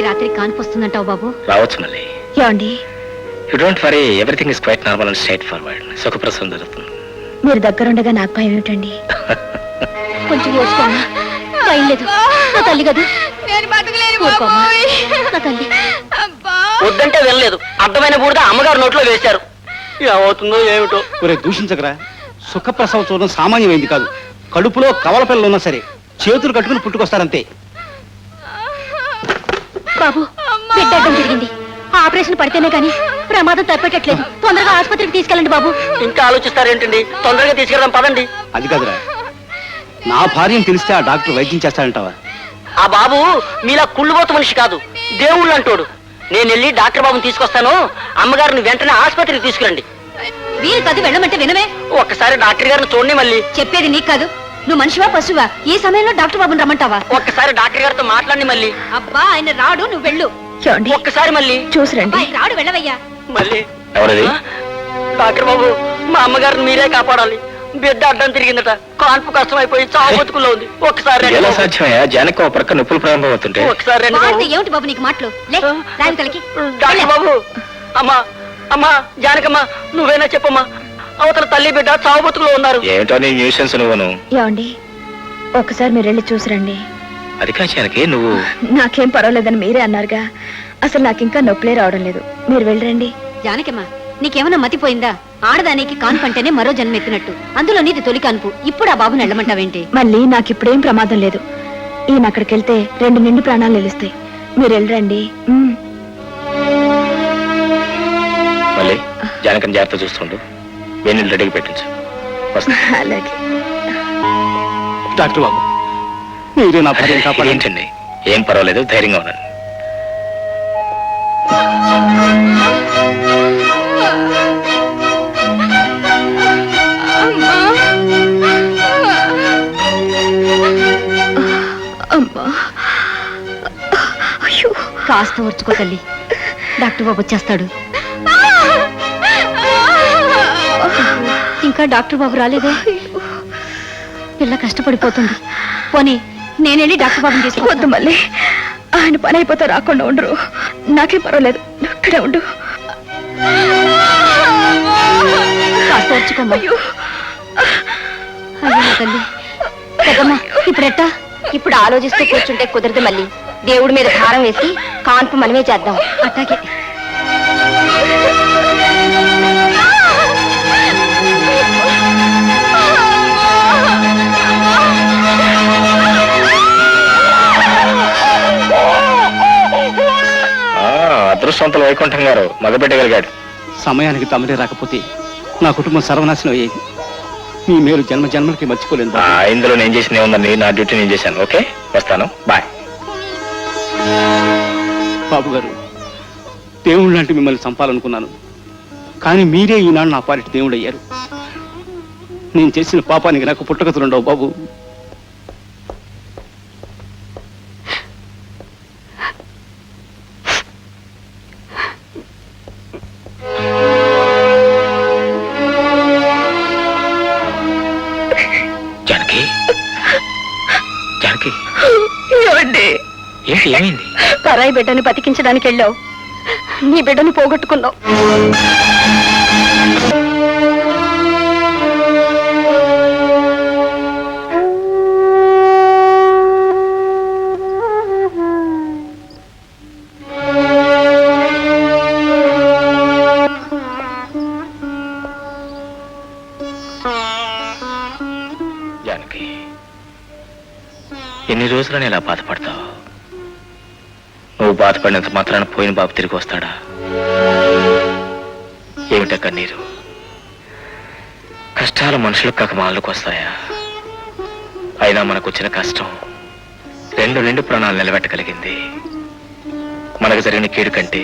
ఈ రాత్రి కాన్పు వస్తుందంటావు బాబు? రావచ్చు మళ్ళీ. ఏమండి? You don't worry everything is quite normal and straightforward సుఖప్రసవం జరుగుతుంది. మీరు దగ్గరుండగా నాకు భయం ఏమిటండి? కొంచెం ఓర్చుకోమ్మా భయం లేదు. నా తల్లి కదా. నేను బతకలేను ఊరుకోమ్మా. నా తల్లి. అబ్బా. వద్దంటే వెళ్ళలేదు అర్థమైన బూడిద అమ్మగారు నోట్లో వేశారు. ఏమవుతుందో ఏమిటో. ఒరే దూషించకరా. సుఖప్రసవం చూడడం సామాన్యమైంది కాదు. కడుపులో కవల పిల్లలు ఉన్నా సరే చేతులు కట్టుకుని పుట్టుకొస్తారంతే. బాబు. బిడ్డ అడ్డం తిరిగింది. ఆ ఆపరేషన్ పడితేనే కానీ ప్రమాదం తప్పేటట్లేదు తొందరగా ఆసుపత్రికి తీసుకెళ్ళండి బాబు. ఇంకా ఆలోచిస్తారేంటండి? తొందరగా తీసుకెళ్దాం పదండి. అది కాదురా. నా భార్యను తెలిస్తే ఆ డాక్టర్ వైద్యం చేస్తాడంటావా? ఆ బాబు మీలా కుళ్ళుబోతు మనిషి కాదు. దేవుళ్ళు అంటోడు. నేను వెళ్ళి డాక్టర్ బాబుని తీసుకొస్తాను. అమ్మగారిని వెంటనే ఆసుపత్రికి తీసుకురండి. వీరు కాదు వెళ్ళమంటే వినమే. ఒక్కసారి డాక్టర్ గారిని చూడండి మళ్ళీ. చెప్పేది నీకు కాదు. నువ్వు మనిషివా పశువా? ఈ సమయంలో డాక్టర్ బాబుని రమ్మంటావా? ఒక్కసారి డాక్టర్ గారితో మాట్లాడండి మళ్ళీ. అబ్బా ఆయన రాడు నువ్వు వెళ్ళు. ఏమండి ఒక్కసారి మళ్ళీ. చూసిరండి. రాడు వెళ్ళవయ్యా. మళ్ళీ. ఎవరది? డాక్టర్ బాబు మా అమ్మగారిని మీరే కాపాడాలి. బిడ్డ అడ్డం తిరిగిందట. కాన్పు కష్టం అయిపోయి చావు బతుకుల్లో ఉంది. ఒక్కసారి రండి ఎలా. సాధ్యమయ్యా? జానకి ఒక ప్రక్క నొప్పులు ప్రారంభం అవుతుంటే ఒకసారి రండి వాడితే బాబు. ఏమిటి బాబు నీకు మాటలు? డాక్టర్ బాబు. అమ్మా అమ్మా జానకమ్మా నువ్వేనా చెప్పమ్మా. అవతల తల్లి బిడ్డ చావు బతుకులో ఉన్నారు. ఏమిటో నీ న్యూసెన్స్ నువ్వును. ఏమండి? ఒకసారి మీరు వెళ్ళి చూసిరండి. అది కా జానకి నువ్వు. నాకేం పర్వాలేదని మీరే అన్నారుగా. అసలు నాకు ఇంకా నొప్పులే రావడం లేదు. మీరు వెళ్ళరండి. జానకమ్మా నీకేమన్నా మతిపోయిందా ఆడదానికి కాన్పు అంటేనే మరో జన్మ ఎత్తినట్టు. అందులో నీది తొలి కాన్పు. ఇప్పుడు ఆ బాబుని వెళ్ళమంటావేంటి? మళ్ళీ నాకు ఇప్పుడేం ప్రమాదం లేదు. ఈయన అక్కడికి వెళ్తే రెండు నిండు ప్రాణాలు నిలుస్తాయి. మీరు వెళ్ళరండి. మళ్ళీ జానకని జాగ్రత్త చూస్తుండు. వెన్నీళ్ళు రెడీగా పెట్టించు. అలాగే. డాక్టర్ బాబు మీరే నా భార్యను కాపాడండి. ఏంటండి ఏం పర్వాలేదు ధైర్యంగా ఉన్నాను అమ్మా. అయ్యో. కాస్త ఓర్చుకో తల్లి. డాక్టర్ బాబు వచ్చేస్తాడు. ఇంకా డాక్టర్ బాబు రాలేదే? పిల్ల కష్టపడిపోతుంది. పోనీ నేనెళ్ళి డాక్టర్ బాబుని వద్దు తీసుకొద్దు మళ్ళీ. ఆయన పని అయిపోతే రాకుండా ఉండరు నాకేం పర్వాలేదు. ఇక్కడే ఉండు. తల్లి. పెద్దమ్మా ఇప్పుడెట్టా ఇప్పుడు ఆలోచిస్తూ కూర్చుంటే కుదరదు మళ్ళీ. దేవుడి మీద భారం వేసి కాన్పు మనమే చేద్దాం. అట్టాగే. అదృష్టవంతులు వైకుంఠం గారు మగబెట్టగలిగాడు సమయానికి తమరే రాకపోతే నా కుటుంబం సర్వనాశనం అయ్యేది. మీ మేలు జన్మ జన్మలకి ఆ, బాబు. ఇందులో నేను చేసిన ఏముందండి? నా డ్యూటీ నేను చేశాను. ఓకే? వస్తాను. బాయ్. బాబు గారు దేవుళ్ళు లాంటి మిమ్మల్ని చంపాలనుకున్నాను. కానీ మీరే ఈనాడు నా పాలిటి దేవుడు అయ్యారు నేను చేసిన పాపానికి నాకు పుట్టగతులుండవు బాబు. పరాయి బిడ్డని బతికించడానికి వెళ్ళావు. నీ బిడ్డని పోగొట్టుకున్నావు. జానకి ఎన్ని రోజులని ఇలా బాధపడతావు? నువ్వు బాధపడినంత మాత్రాన పోయిన బాబు తిరిగి వస్తాడా? ఏమిట కన్నీరు కష్టాలు మనుషులకు కాక మాలకు వస్తాయా అయినా మనకు వచ్చిన కష్టం రెండు రెండు ప్రాణాలు నిలబెట్టగలిగింది. మనకు జరిగిన కీడు కంటే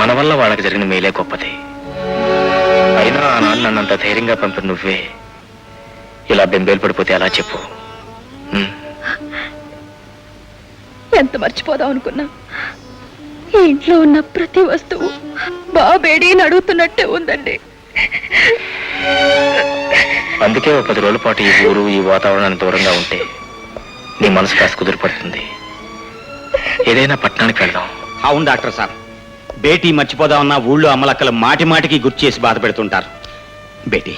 మన వల్ల వాళ్ళకి జరిగిన మేలే గొప్పది. అయినా ఆ నాన్న నన్నంత ధైర్యంగా పంపిన నువ్వే ఇలా బెంబేలు పడిపోతే అలా చెప్పు. ఎంత మర్చిపోదాం అనుకున్నా? ఈ ఇంట్లో ఉన్న ప్రతి వస్తువు బాబేడి అని అడుగుతున్నట్టే ఉందండి. అందుకే ఒక పది రోజుల పాటు ఈ ఊరు ఈ వాతావరణానికి దూరంగా ఉంటే నీ మనసు కాస్త కుదిరిపడుతుంది. ఏదైనా పట్టణానికి వెళ్దాం. అవును డాక్టర్ సార్. బేటీ మర్చిపోదామన్న ఊళ్ళో అమ్మలక్కలు మాటి మాటికి గుర్తు చేసి బాధ పెడుతుంటారు. బేటీ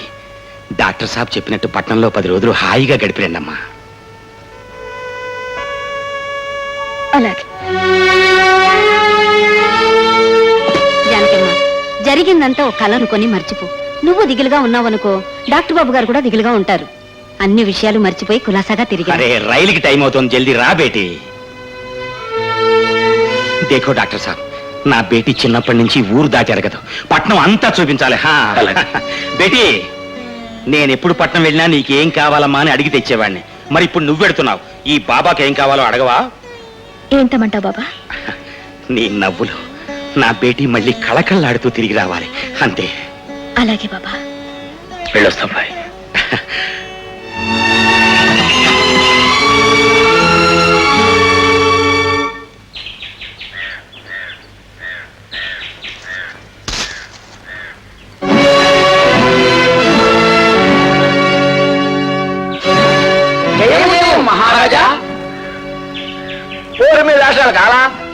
డాక్టర్ సాబ్ చెప్పినట్టు పట్నంలో పది రోజులు హాయిగా గడిపిరండమ్మా. అలాగే. జానకమ్మ జరిగిందంతా ఒక కళ అనుకొని మర్చిపో. నువ్వు దిగులుగా ఉన్నావనుకో డాక్టర్ బాబు గారు కూడా దిగులుగా ఉంటారు. అన్ని విషయాలు మర్చిపోయి కులాసాగా తిరిగారు. అరే రైలుకి టైం అవుతుంది జల్దీ రా బేటీ. దేఖో డాక్టర్ సాబ్ నా బేటీ చిన్నప్పటి నుంచి ఊరు దాటి ఎరగదు పట్నం అంతా చూపించాలి హా. బేటీ నేను ఎప్పుడు పట్నం వెళ్ళినా నీకేం కావాలమ్మా అని అడిగి తెచ్చేవాడిని. మరి ఇప్పుడు నువ్వు పెడుతున్నావు ఈ బాబాకి ఏం కావాలో అడగవా? ఏం తెమ్మంటావు బాబా? నీ నవ్వులు నా బేటీ మళ్ళీ కళకళలాడుతూ తిరిగి రావాలి. అంతే. అలాగే బాబా. వెళ్ళొస్తాం బాయ్.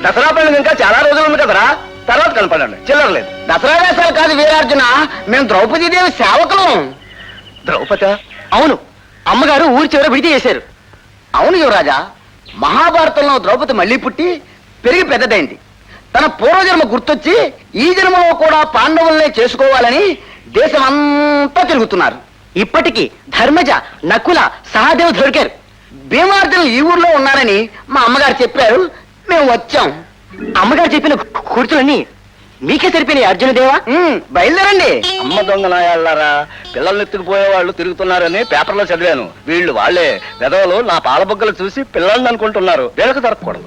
దసరా పండుగ ఇంకా చాలా రోజులు ఉంది కదరా? తర్వాత కనపడండి. చిల్లర లేదు. దసరా వేషాలు కాదు వీరార్జున మేము ద్రౌపదీదేవి సేవకులం. ద్రౌపద? అవును. అమ్మగారు ఊరి చివర విడిది చేశారు. అవును యువరాజా మహాభారతంలో ద్రౌపది మళ్ళీ పుట్టి పెరిగి పెద్దదైంది. తన పూర్వజన్మ గుర్తొచ్చి ఈ జన్మలో కూడా పాండవుల్నే చేసుకోవాలని దేశం అంతా తిరుగుతున్నారు. ఇప్పటికి ధర్మజ నకుల సహదేవ్ దొరికారు. భీమార్జునులు ఈ ఊర్లో ఉన్నారని మా అమ్మగారు చెప్పారు. మేము వచ్చాం. అమ్మగారు చెప్పిన కూర్చులన్నీ మీకే సరిపోయినాయి అర్జునదేవా బయలుదేరండి. అమ్మ దొంగ నాయాళ్ళారా? పిల్లల్ని ఎత్తుకుపోయే వాళ్ళు తిరుగుతున్నారని పేపర్లో చదివాను. వీళ్ళు వాళ్ళే. పెదవులు నా పాలబొగ్గలు చూసి పిల్లల్ని అనుకుంటున్నారు. వీళ్ళకి దొరకకూడదు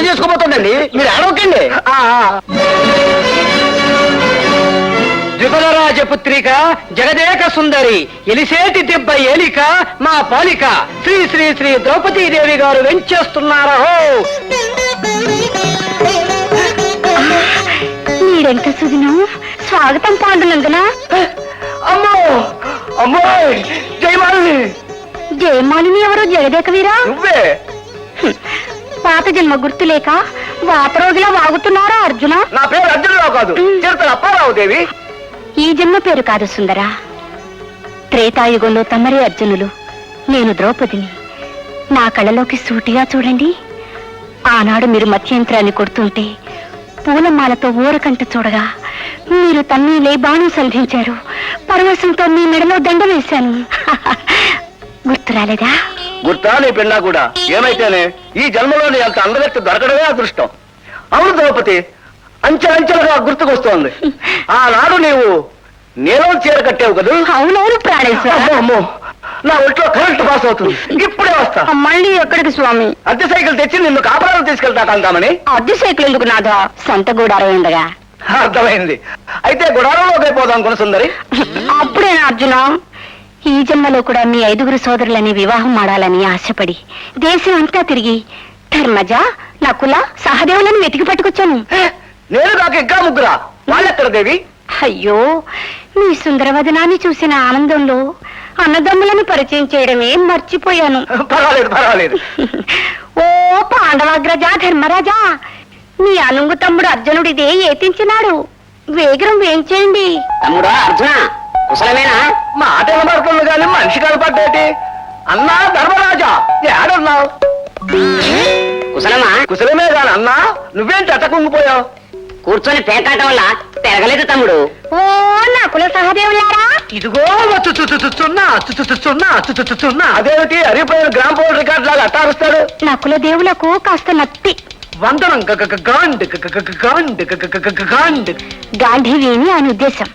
పెళ్ళి చేసుకోబోతోందండి మీరు ఆడవకండి. ద్విపదరాజపుత్రిక జగదేక సుందరి ఎలిసేటి దెబ్బ ఏలిక మా పాలిక. శ్రీ శ్రీ శ్రీ ద్రౌపదీ దేవి గారు వెంచేస్తున్నారా. మీరెంత సుదినం? స్వాగతం పాండునందున. అమ్మో! అమ్మో! జయమాలిని! జయమాలిని ఎవరు? జగదేక వీరా? నువ్వే! పాత జన్మ గుర్తులేక వాపరోగిలా వాగుతున్నారా అర్జున? నా పేరు అర్జునరావు కాదు. చిరుతల అప్పారావు దేవి. ఈ జన్మ పేరు కాదు సుందరా. త్రేతాయుగంలో తమరే అర్జునులు. నేను ద్రౌపదిని. నా కళ్ళలోకి సూటిగా చూడండి. ఆనాడు మీరు మత్యంత్రాన్ని కొడుతుంటే పూలమాలతో ఊరకంట చూడగా మీరు తన్నీలే బాణం సంధించారు. పరవశంతో మీ మెడలో దండ వేశాను. గుర్తు రాలేదా? గుర్తా నీ కూడా? ఏమైతేనే? ఈ జన్మలోని అంత అందగత్తి దొరకడమే అదృష్టం. అవును ద్రౌపది అంచెలంచెలుగా గుర్తుకొస్తోంది. ఆనాడు నీవు నీలం చీర కట్టావు కదూ? అవునవును నా ఒంట్లో కరెంట్ పాస్ అవుతుంది. ఇప్పుడే వస్తా. మళ్ళీ ఎక్కడికి స్వామి? అద్దె సైకిల్ తెచ్చి నిన్ను కాపురాలు తీసుకెళ్తా కందామని అద్దె సైకిల్ ఎందుకు నాదా సొంత గూడారం ఉండగా అర్థమైంది. అయితే గుడారంలోకి పోదాం కొనసుందరి అప్పుడేనా అర్జున? ఈ జన్మలో కూడా మీ ఐదుగురు సోదరులని వివాహం ఆడాలని ఆశపడి దేశం అంతా తిరిగి ధర్మజ నకుల సహదేవులను వెతికి పట్టుకొచ్చాను. నేను కాక ఇంకా ముగ్గురా? వాళ్ళెక్కడ దేవి? అయ్యో మీ సుందరవదనాన్ని చూసిన ఆనందంలో అన్నదమ్ములను పరిచయం చేయడమే మర్చిపోయాను. పర్వాలేదు పర్వాలేదు. ఓ పాండవాగ్రజ ధర్మరాజా మీ అనుంగు తమ్ముడు అర్జునుడిదే ఏతించినాడు. వేగరం వేయించేయండి. తమ్ముడా అర్జున? కుశలమేనా మాట వినబడుతుంది కానీ మనిషి కనపడ్డేటి? అన్నా ధర్మరాజా ఏడన్నావు కుశలమా కుశలమే కాని అన్నా నువ్వేంటి అట్ట కుంగిపోయావు? కూర్చొని పేకాటం వల్ల పెరగలేదు తమ్ముడు. ఓ నకుల సహదేవులారా. ఇదిగో అదేమిటి? అరిగిపోయిన గ్రామ్ పోల్ రికార్డ్ లాగా అట్టారుస్తాడు నకుల దేవులకు కాస్త నత్తి వందనం గ- గ- గ- గాండ్ గ- గ- గ- గాండ్ గాండ్. గాంధీవేని ఆయన ఉద్దేశం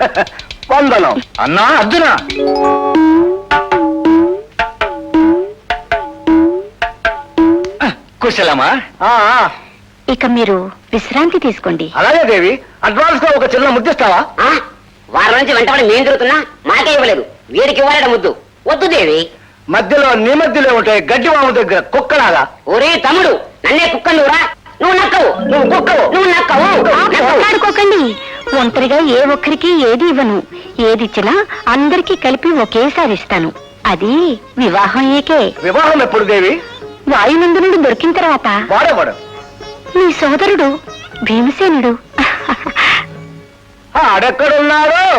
వందనం అన్నా అర్జున. కుశలమా ఇక మీరు విశ్రాంతి తీసుకోండి. అలాగే దేవి. అడ్వాన్స్గా ఒక చిన్న ముద్దిస్తావా? వారం నుంచి వెంటబడి మేం తిరుగుతున్నా మాకే ఇవ్వలేదు. వీడికి ఇవ్వాలట ముద్దు. వద్దు దేవి. మధ్యలో నీ మధ్యలో ఉంటాయి గడ్డి మామ దగ్గర కుక్కలాగా. ఒరే తమ్ముడు నన్నే కుక్క నువ్వు నక్కవు. నువ్వు కుక్కవు. నువ్వు నక్కవు. మాట్లాడుకోకండి. ఒంటరిగా ఏ ఒక్కరికి ఏది ఇవ్వను. ఏది ఇచ్చినా అందరికీ కలిపి ఒకేసారి ఇస్తాను. అది వివాహం ఏకే. వివాహం ఎప్పుడు దేవి? వాయునందు నుండి దొరికిన తర్వాత. వాడేవాడు నీ సోదరుడు భీమసేనుడు. ఆడెక్కడున్నాడు